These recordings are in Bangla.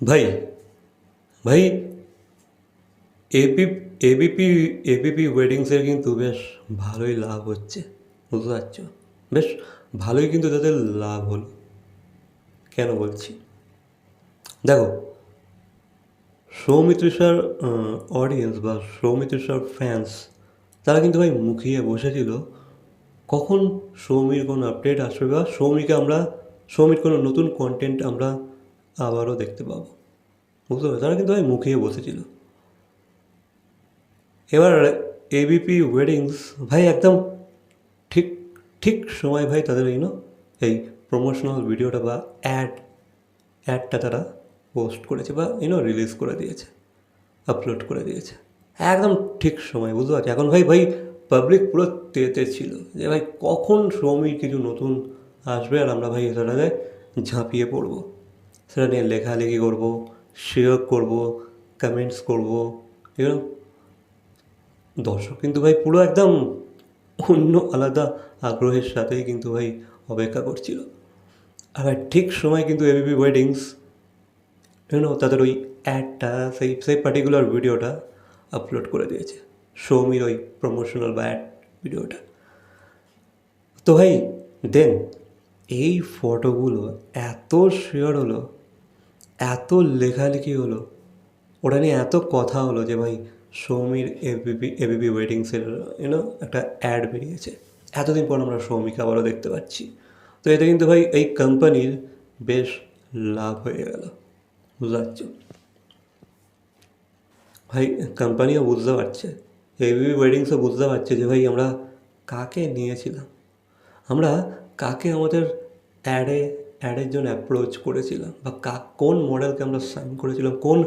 ভাই ভাই এপি এবিপি এবিপি ওয়েডিংসের কিন্তু বেশ ভালোই লাভ হচ্ছে, বুঝতে পারছ? বেশ ভালোই কিন্তু তাদের লাভ হলো, কেন বলছি? দেখো সৌমিত্রিষার অডিয়েন্স বা সৌমিত্রিষার ফ্যান্স তারা কিন্তু ভাই মুখিয়ে বসেছিল, কখন সৌমির কোনো আপডেট আসবে বা সৌমিকে আমরা, সৌমির কোনো নতুন কন্টেন্ট আমরা আবারও দেখতে পাবো। বুঝতে পারছ? তারা কিন্তু ভাই মুখিয়ে বসেছিল। এবার এবিপি ওয়েডিংস ভাই একদম ঠিক ঠিক সময় ভাই তাদের এই এই প্রমোশনাল ভিডিওটা বা অ্যাড অ্যাডটা তারা পোস্ট করেছে বা ইউনো রিলিজ করে দিয়েছে আপলোড করে দিয়েছে। একদম ঠিক সময়, বুঝতে পারছি? এখন ভাই ভাই পাবলিক পুরো তেতে ছিল যে ভাই কখন শ্রমিক কিছু নতুন আসবে আর আমরা ভাই সেটাতে ঝাঁপিয়ে পড়ব। সেটা নিয়ে লেখালেখি করব শেয়ার করব কমেন্টস করব এরকম দর্শক কিন্তু ভাই পুরো একদম অন্য আলাদা আগ্রহের সাথেই কিন্তু ভাই অপেক্ষা করছিল। আর ঠিক সময় কিন্তু এবিপি ওয়েডিংস ইউনো তাদের ওই অ্যাডটা সেই সেই পার্টিকুলার ভিডিওটা আপলোড করে দিয়েছে। সৌমির ওই প্রমোশনাল বা অ্যাড ভিডিওটা তো ভাই দেন এই ফটোগুলো এত শেয়ার হলো এত লেখালেখি হলো। ওটা নিয়ে এত কথা হলো যে ভাই, সৌমির এবিপি এবিপি ওয়েডিংসের ইউনো একটা অ্যাড বেরিয়েছে। এতদিন পর আমরা সৌমিকে আবারও দেখতে পাচ্ছি। তো এতে কিন্তু ভাই, এই কোম্পানির বেশ লাভ হয়ে গেল। বুঝতে পারছ ভাই কোম্পানিও বুঝতে পারছে। এবিপি ওয়েডিংসও বুঝতে পারছে যে ভাই, আমরা কাকে নিয়েছিলাম? আমরা কাকে আমাদের অ্যাডে অ্যাডের জন্য অ্যাপ্রোচ করেছিলাম বা কা, কোন মডেলকে আমরা সাইন করেছিলাম, কোন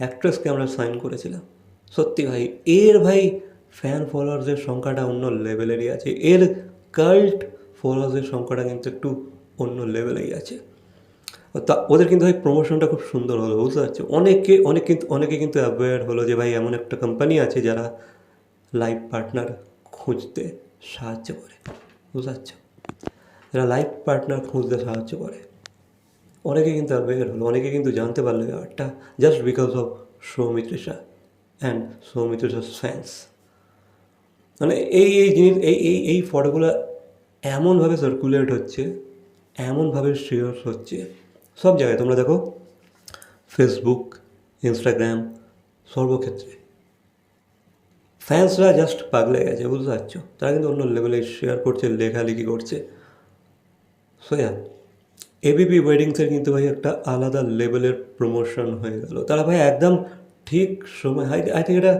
অ্যাক্ট্রেসকে আমরা সাইন করেছিলাম। সত্যি ভাই, এর ভাই ফ্যান ফলোয়ার্সের সংখ্যাটা অন্য লেভেলেরই আছে। এর কাল্ট ফলোয়ার্সের সংখ্যাটা কিন্তু একটু অন্য লেভেলেই আছে। তা ওদের কিন্তু ভাই প্রমোশনটা খুব সুন্দর হলো, বুঝতে পারছ? অনেকে অনেক কিন্তু, অনেকে কিন্তু অ্যাওয়ার হলো যে ভাই এমন একটা কোম্পানি আছে যারা লাইফ পার্টনার খুঁজতে সাহায্য করে, বুঝতে পারছ? যারা লাইফ পার্টনার খুঁজতে সাহায্য করে। অনেকে কিন্তু অ্যাওয়ার হলো, অনেকে কিন্তু জানতে পারল ব্যাপারটা just because of Soumitrisha and সৌমিত্রিষার fans মানে এই এই জিনিস, এই এই এই ফটোগুলো এমনভাবে সার্কুলেট হচ্ছে, এমনভাবে শেয়ার হচ্ছে, সব জায়গায়। তোমরা দেখো ফেসবুক ইনস্টাগ্রাম সর্বক্ষেত্রে। ফ্যান্সরা জাস্ট পাগলে গেছে, বুঝতে পারছ? তারা কিন্তু অন্য লেভেলে শেয়ার করছে, লেখালেখি করছে। সোয়া এবিপি ওয়েডিংসের কিন্তু ভাই একটা আলাদা লেভেলের প্রমোশন হয়ে গেল। তারা ভাই একদম ঠিক সময় আই থিঙ্ক এটা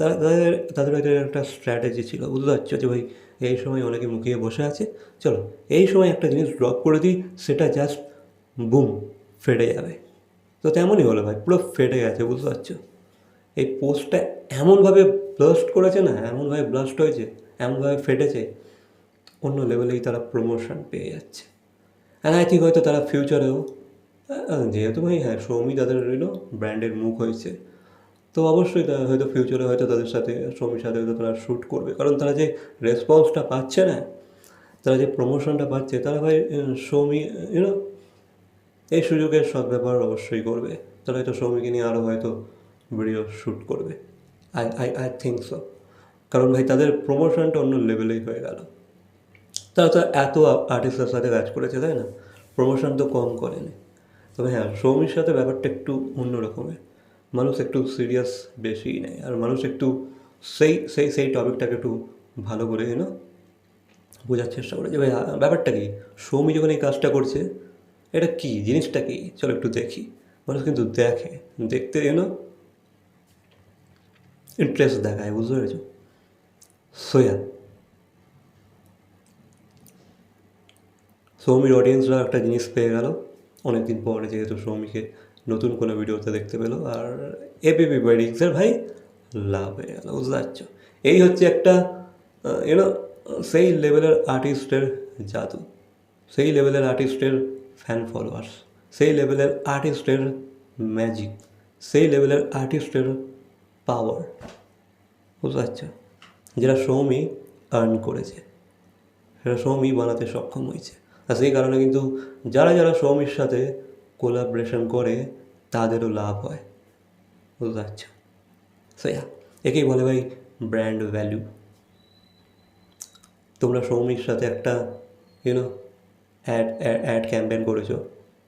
তারা তাদের তাদের এটা একটা স্ট্র্যাটেজি ছিল। বুঝতে পারছ যে ভাই এই সময় অনেকে মুখিয়ে বসে আছে। চলো, এই সময় একটা জিনিস ড্রপ করে দিই, সেটা জাস্ট বুম ফেটে যাবে। তো তেমনই হলো ভাই, পুরো ফেটে গেছে, বুঝতে পারছ? এই পোস্টটা এমনভাবে ব্লাস্ট করেছে না, এমনভাবে ব্লাস্ট হয়েছে, এমনভাবে ফেটেছে অন্য লেভেলেই তারা প্রমোশন পেয়ে যাচ্ছে। অ্যান্ড আই থিঙ্ক হয়তো তারা ফিউচারেও যেহেতু ভাই হ্যাঁ সৌমি তাদের রইল ব্র্যান্ডের মুখ হয়েছে। তো অবশ্যই হয়তো ফিউচারে হয়তো তাদের সাথে, সৌমির সাথে হয়তো তারা শ্যুট করবে। কারণ তারা যে রেসপন্সটা পাচ্ছে না, তারা যে প্রমোশনটা পাচ্ছে, তারা ভাই সৌমি ইউনো এই সুযোগের সদ্ব্যবহার অবশ্যই করবে। তারা হয়তো সৌমিকে নিয়ে আরও হয়তো ভিডিও শ্যুট করবে। I I I think so কারণ ভাই, তাদের প্রমোশনটা অন্য লেভেলেই হয়ে গেল। তারা তো এত আর্টিস্টের সাথে কাজ করেছে, তাই না? প্রমোশন তো কম করেনি। তবে হ্যাঁ সৌমির সাথে ব্যাপারটা একটু অন্য রকমের। মানুষ একটু সিরিয়াস বেশি নেয়। আর মানুষ একটু সেই সেই সেই টপিকটাকে একটু ভালো করে এনো বোঝার চেষ্টা করে। যে ভাই ব্যাপারটা কি? সৌমি যখন এই কাজটা করছে, এটা কি? জিনিসটা কি? চলো একটু দেখি। মানুষ কিন্তু দেখে। দেখতে এনো ইন্টারেস্ট দেখায়, বুঝতে পেরেছ? সোয়া সৌমির অডিয়েন্সরা একটা জিনিস পেয়ে গেল। অনেকদিন পরে যেহেতু সৌমিকে নতুন কোনো ভিডিওতে দেখতে পেল। আর এবিপি ওয়েডিংসের ভাই লাভ হয়ে গেল বুঝতে পারছ? এই হচ্ছে একটা ইউনো সেই লেভেলের আর্টিস্টের জাদু। সেই লেভেলের আর্টিস্টের ফ্যান ফলোয়ার্স সেই লেভেলের আর্টিস্টের ম্যাজিক সেই লেভেলের আর্টিস্টের পাওয়ার বুঝতে পারছ? যেটা সৌমি আর্ন করেছে। সেটা সৌমি বানাতে সক্ষম হয়েছে। সেই কারণে কিন্তু যারা যারা সৌমির সাথে কোলাবরেশন করে, তাদেরও লাভ হয়। বুঝতে পারছ? সো ইয়া একেই বলে ভাই ব্র্যান্ড ভ্যালু তোমরা সৌমির সাথে একটা ইউনো অ্যাড অ্যাড ক্যাম্পেন করেছ।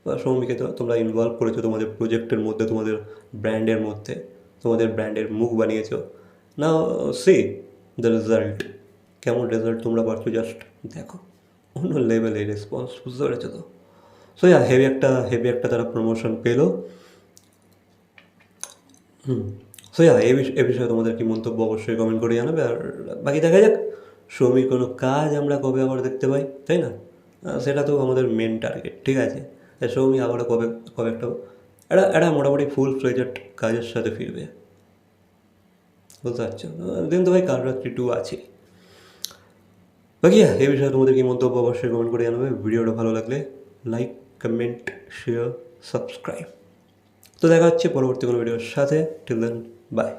বা সৌমিকে তোমরা ইনভলভ করেছ তোমাদের প্রজেক্টের মধ্যে, তোমাদের ব্র্যান্ডের মধ্যে, তোমাদের ব্র্যান্ডের মুখ বানিয়েছো। না সে দ্য রেজাল্ট কেমন রেজাল্ট তোমরা পাচ্ছ? জাস্ট দেখো। অন্য লেভেলের রেসপন্স বুঝতে পেরেছ তো? সো ইয়া হেভি একটা হেভি একটা তারা প্রমোশন পেল। হুম সো ইয়া এই বিষ- এ বিষয়ে তোমাদের কি মন্তব্য অবশ্যই কমেন্ট করে জানাবে। আর বাকি দেখা যাক সৌমির কোনো কাজ আমরা কবে আবার দেখতে পাই, তাই না? সেটা তো আমাদের মেন টার্গেট ঠিক আছে? সৌমি আবারও কবে কবে একটা একটা একটা মোটামুটি ফুল ফ্লেজেড কাজের সাথে ফিরবে। বুঝতে পারছ? দিন তো ভাই কালরাত্রি টু আছে বাকি হ্যাঁ, এই বিষয়ে তোমাদের কি মন্তব্য অবশ্যই কমেন্ট করে জানাবে। ভিডিওটা ভালো লাগলে লাইক কমেন্ট শেয়ার সাবস্ক্রাইব তো দেখা হচ্ছে পরবর্তী কোনো ভিডিওর সাথে। Till then by